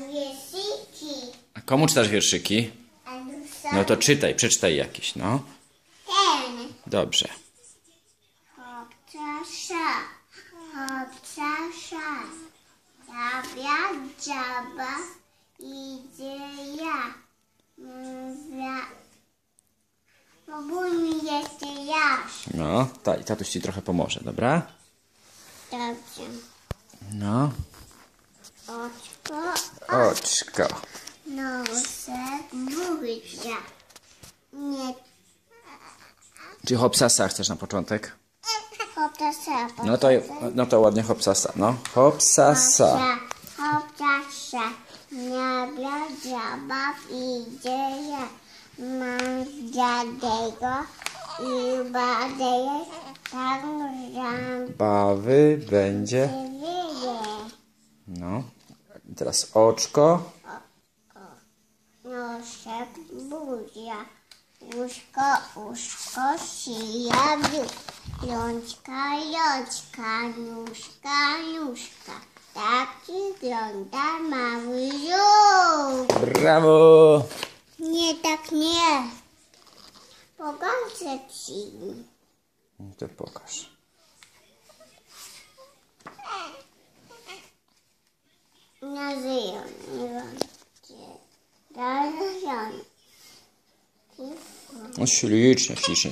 wierszyki. A komu czytasz wierszyki? No to czytaj, przeczytaj jakieś, no. ten. Dobrze. Chłopcasza, chłopcasza. Zabia dziaba, idzie ja. Mówię, Próbuj mi jeszcze jaś. No, ta, tatuś ci trochę pomoże, dobra? Dobrze. No. Oczko, Oczko. nosek, buździa. Nie, Czy hopsasa chcesz na początek? chłopcasza. No to, no to ładnie hopsasa, no. Hopsasa. Chłopcasza. Zabia dziaba, idzie ja. Mam dziadego i badeję tam. Bawy będzie. No. I teraz oczko. Nosek, buzia, łóżko, uszko, sija, Jączka, jączka, nóżka, nóżka. Tak wygląda mały żółw. Brawo! Nie, tak nie. Pokażę ci. To pokaż. Moi, je suis le Hutch, affiche.